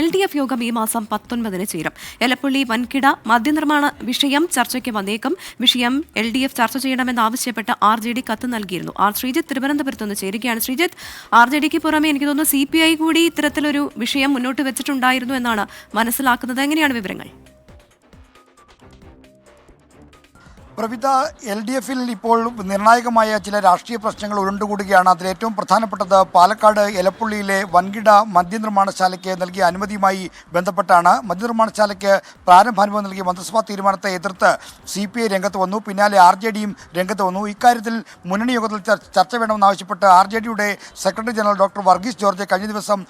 L D F യോഗം ഈ മാസം പത്തൊൻപതിന് ചേരും. എലപ്പുള്ളി വൻകിട മദ്യനിർമ്മാണ വിഷയം ചർച്ചയ്ക്ക് വന്നേക്കും. വിഷയം എൽ ഡി എഫ് ചർച്ച ചെയ്യണമെന്നാവശ്യപ്പെട്ട് ആർ ജെ ഡി കത്ത് നൽകിയിരുന്നു. ആർ ശ്രീജിത്ത് തിരുവനന്തപുരത്ത് നിന്ന് ചേരുകയാണ്. ശ്രീജിത്ത് ആർ ജെ ഡിക്ക് പുറമെ എനിക്ക് തോന്നുന്നു സി പി ഐ കൂടി ഇത്തരത്തിലൊരു വിഷയം മുന്നോട്ട് വെച്ചിട്ടുണ്ടായിരുന്നു എന്നാണ് മനസ്സിലാക്കുന്നത്. എങ്ങനെയാണ് വിവരങ്ങൾ? പ്രവിധ എൽ ഡി എഫിൽ ഇപ്പോൾ നിർണായകമായ ചില രാഷ്ട്രീയ പ്രശ്നങ്ങൾ ഉരുണ്ടുകൂടുകയാണ്. അതിൽ ഏറ്റവും പ്രധാനപ്പെട്ടത് പാലക്കാട് എലപ്പുള്ളിയിലെ വൻകിട മദ്യനിർമ്മാണശാലയ്ക്ക് നൽകിയ അനുമതിയുമായി ബന്ധപ്പെട്ടാണ്. മദ്യനിർമ്മാണശാലയ്ക്ക് പ്രാരംഭാനുമതി നൽകിയ മന്ത്രിസഭാ തീരുമാനത്തെ എതിർത്ത് സി പി ഐ രംഗത്ത് വന്നു. പിന്നാലെ ആർ ജെ ഡിയും രംഗത്ത് വന്നു. ഇക്കാര്യത്തിൽ മുന്നണി യോഗത്തിൽ ചർച്ച വേണമെന്നാവശ്യപ്പെട്ട് ആർ ജെ ഡിയുടെ secretary general doctor Varghese George കഴിഞ്ഞ ദിവസം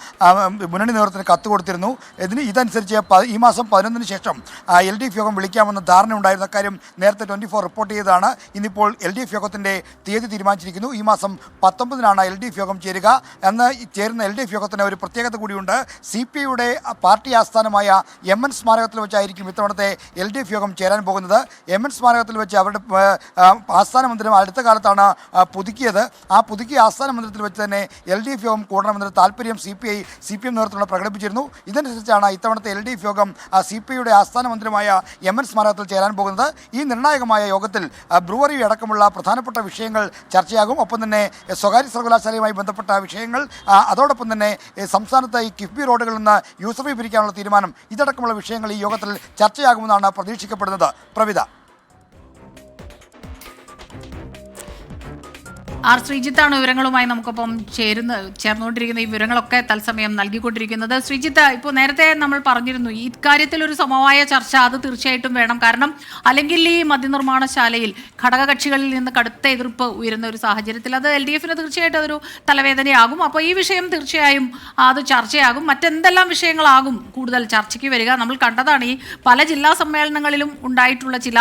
മുന്നണി നേതൃത്വത്തിന് കത്ത് കൊടുത്തിരുന്നു. ഇതിന് ഇതനുസരിച്ച് ഈ മാസം പതിനൊന്നിന് ശേഷം എൽ ഡി എഫ് യോഗം വിളിക്കാമെന്ന ധാരണ ഉണ്ടായിരുന്ന കാര്യം നേരത്തെ ട്വന്റി ഫോർ റിപ്പോർട്ട് ചെയ്തതാണ്. ഇന്നിപ്പോൾ എൽ ഡി എഫ് യോഗത്തിന്റെ തീയതി തീരുമാനിച്ചിരിക്കുന്നു. ഈ മാസം പത്തൊമ്പതിനാണ് എൽ ഡി എഫ് യോഗം ചേരുക. എന്ന് ചേരുന്ന എൽ ഡി എഫ് യോഗത്തിന് ഒരു പ്രത്യേകത കൂടിയുണ്ട്. സി പി ഐയുടെ പാർട്ടി ആസ്ഥാനമായ എം എൻ സ്മാരകത്തിൽ വെച്ചായിരിക്കും ഇത്തവണത്തെ എൽ ഡി എഫ് യോഗം ചേരാൻ പോകുന്നത്. എം എൻ സ്മാരകത്തിൽ വെച്ച് അവരുടെ ആസ്ഥാന മന്ദിരം അടുത്ത കാലത്താണ് പുതുക്കിയത്. ആ പുതുക്കിയ ആസ്ഥാന മന്ദിരത്തിൽ വെച്ച് തന്നെ എൽ ഡി എഫ് യോഗം കൂടണമെന്നൊരു താല്പര്യം C P I C P M നേതൃത്വം പ്രകടിപ്പിച്ചിരുന്നു. ഇതനുസരിച്ചാണ് ഇത്തവണത്തെ എൽ ഡി എഫ് യോഗം സി പി ഐയുടെ ആസ്ഥാന മന്ദിരമായ എം എൻ സ്മാരകത്തിൽ ചേരാൻ പോകുന്നത്. ഈ നിർണായകമായ യോഗത്തിൽ ബ്രുവറി അടക്കമുള്ള പ്രധാനപ്പെട്ട വിഷയങ്ങൾ ചർച്ചയാകും. ഒപ്പം തന്നെ സ്വകാര്യ സർവകലാശാലയുമായി ബന്ധപ്പെട്ട വിഷയങ്ങൾ അതോടൊപ്പം തന്നെ സംസ്ഥാനത്ത് ഈ കിഫ്ബി റോഡുകളിൽ നിന്ന് യൂസർ പിരിക്കാനുള്ള തീരുമാനം ഇതടക്കമുള്ള വിഷയങ്ങൾ ഈ യോഗത്തിൽ ചർച്ചയാകുമെന്നാണ് പ്രതീക്ഷിക്കപ്പെടുന്നത്. പ്രവിധ ആർ ശ്രീജിത്താണ് വിവരങ്ങളുമായി നമുക്കൊപ്പം ചേരുന്ന ചേർന്നുകൊണ്ടിരിക്കുന്ന ഈ വിവരങ്ങളൊക്കെ തത്സമയം നൽകിക്കൊണ്ടിരിക്കുന്നത്. ശ്രീജിത്ത് ഇപ്പോൾ നേരത്തെ നമ്മൾ പറഞ്ഞിരുന്നു ഈ കാര്യത്തിൽ ഒരു സമവായ ചർച്ച അത് തീർച്ചയായിട്ടും വേണം. കാരണം അല്ലെങ്കിൽ ഈ മദ്യനിർമ്മാണശാലയിൽ ഘടകകക്ഷികളിൽ നിന്ന് കടുത്ത എതിർപ്പ് ഉയരുന്ന ഒരു സാഹചര്യത്തിൽ അത് എൽ ഡി എഫിന് തീർച്ചയായിട്ടും അതൊരു തലവേദനയാകും. അപ്പോൾ ഈ വിഷയം തീർച്ചയായും അത് ചർച്ചയാകും. മറ്റെന്തെല്ലാം വിഷയങ്ങളാകും കൂടുതൽ ചർച്ചയ്ക്ക് വരിക? നമ്മൾ കണ്ടതാണ് ഈ പല ജില്ലാ സമ്മേളനങ്ങളിലും ഉണ്ടായിട്ടുള്ള ചില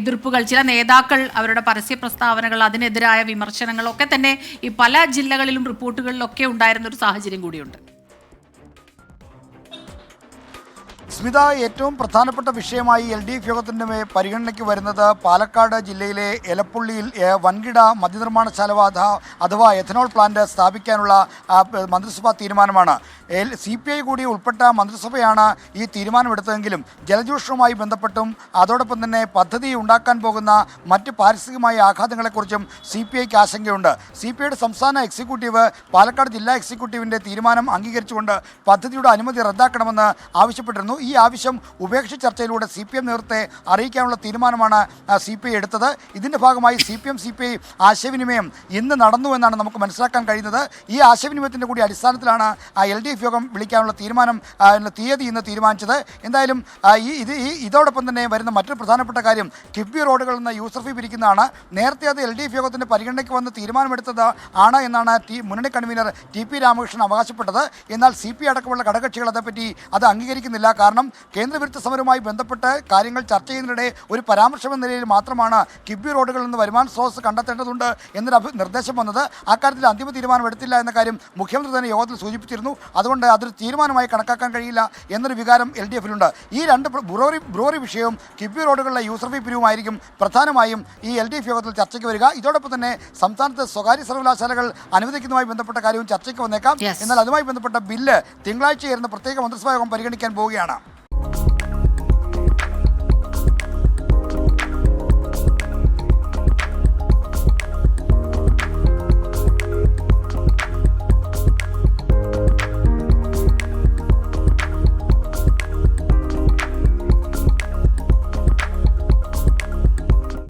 എതിർപ്പുകൾ ചില നേതാക്കൾ അവരുടെ പരസ്യ പ്രസ്താവനകൾ അതിനെതിരായ വിമർശനങ്ങളൊക്കെ തന്നെ ഈ പല ജില്ലകളിലും റിപ്പോർട്ടുകളിലൊക്കെ ഉണ്ടായിരുന്ന ഒരു സാഹചര്യം കൂടിയുണ്ട്. സ്മിത ഏറ്റവും പ്രധാനപ്പെട്ട വിഷയമായി എൽ ഡി എഫ് യോഗത്തിന്റെ പരിഗണനയ്ക്ക് വരുന്നത് പാലക്കാട് ജില്ലയിലെ എലപ്പുള്ളിയിൽ വൻകിട മദ്യനിർമ്മാണശാല ശാലവാധ അഥവാ എഥനോൾ പ്ലാന്റ് സ്ഥാപിക്കാനുള്ള മന്ത്രിസഭാ തീരുമാനമാണ്. സി പി ഐ കൂടി ഉൾപ്പെട്ട മന്ത്രിസഭയാണ് ഈ തീരുമാനമെടുത്തതെങ്കിലും ജലചൂഷണവുമായി ബന്ധപ്പെട്ടും അതോടൊപ്പം തന്നെ പദ്ധതി ഉണ്ടാക്കാൻ പോകുന്ന മറ്റ് പാരിസ്ഥിതികമായ ആഘാതങ്ങളെക്കുറിച്ചും സി പി ഐക്ക് ആശങ്കയുണ്ട്. സി പി ഐയുടെ സംസ്ഥാന എക്സിക്യൂട്ടീവ് പാലക്കാട് ജില്ലാ എക്സിക്യൂട്ടീവിന്റെ തീരുമാനം അംഗീകരിച്ചുകൊണ്ട് പദ്ധതിയുടെ അനുമതി റദ്ദാക്കണമെന്ന് ആവശ്യപ്പെട്ടിരുന്നു. ഈ ആവശ്യം ഉപേക്ഷിച്ച ചർച്ചയിലൂടെ സി പി എം നേതൃത്വത്തെ അറിയിക്കാനുള്ള തീരുമാനമാണ് സി പി ഐ എടുത്തത്. ഇതിന്റെ ഭാഗമായി C P M C P I ആശയവിനിമയം ഇന്ന് നടന്നു എന്നാണ് നമുക്ക് മനസ്സിലാക്കാൻ കഴിയുന്നത്. ഈ ആശയവിനിമയത്തിന്റെ കൂടി അടിസ്ഥാനത്തിലാണ് എൽ ഡി എഫ് യോഗം വിളിക്കാനുള്ള തീരുമാനം തീയതി ഇന്ന് തീരുമാനിച്ചത്. എന്തായാലും ഈ ഇത് ഈ ഇതോടൊപ്പം തന്നെ വരുന്ന മറ്റൊരു പ്രധാനപ്പെട്ട കാര്യം കിഫ്ബി റോഡുകളിൽ നിന്ന് യൂസർ ഫീ പിരിക്കുന്നതാണ്. നേരത്തെ അത് എൽ ഡി എഫ് യോഗത്തിന്റെ പരിഗണനയ്ക്ക് വന്ന് തീരുമാനമെടുത്തത് ആണ് എന്നാണ് ടി മുന്നണി കൺവീനർ ടി പി രാമകൃഷ്ണൻ അവകാശപ്പെട്ടത്. എന്നാൽ സി പി അടക്കമുള്ള ഘടകകക്ഷികൾ അതേപ്പറ്റി അത് അംഗീകരിക്കുന്നില്ല. കാരണം കേന്ദ്രവിരുദ്ധ സമരവുമായി ബന്ധപ്പെട്ട് കാര്യങ്ങൾ ചർച്ച ചെയ്യുന്നതിനിടെ ഒരു പരാമർശം എന്ന നിലയിൽ മാത്രമാണ് കിബി റോഡുകളിൽ നിന്ന് വരുമാന സ്രോതസ് കണ്ടെത്തേണ്ടതുണ്ട് എന്നൊരു നിർദ്ദേശം വന്നത്. അക്കാര്യത്തിൽ അന്തിമ തീരുമാനം എടുത്തില്ല എന്ന കാര്യം മുഖ്യമന്ത്രി തന്നെ യോഗത്തിൽ സൂചിപ്പിച്ചിരുന്നു. അതുകൊണ്ട് അതൊരു തീരുമാനമായി കണക്കാക്കാൻ കഴിയില്ല എന്നൊരു വികാരം എൽ ഡി എഫിലുണ്ട് ഈ രണ്ട് ബ്രോറി ബ്രൂവറി വിഷയവും കിബി റോഡുകളിലെ യൂസർ ഫീ പിരിവുമായിരിക്കും പ്രധാനമായും ഈ എൽ ഡി എഫ് യോഗത്തിൽ ചർച്ചയ്ക്ക് വരിക. ഇതോടൊപ്പം തന്നെ സംസ്ഥാനത്ത് സ്വകാര്യ സർവകലാശാലകൾ അനുവദിക്കുന്നതുമായി ബന്ധപ്പെട്ട കാര്യവും ചർച്ചയ്ക്ക് വന്നേക്കാം. എന്നാൽ അതുമായി ബന്ധപ്പെട്ട ബില്ല് തിങ്കളാഴ്ച ചേരുന്ന പ്രത്യേക മന്ത്രിസഭാ യോഗം പരിഗണിക്കാൻ പോവുകയാണ്.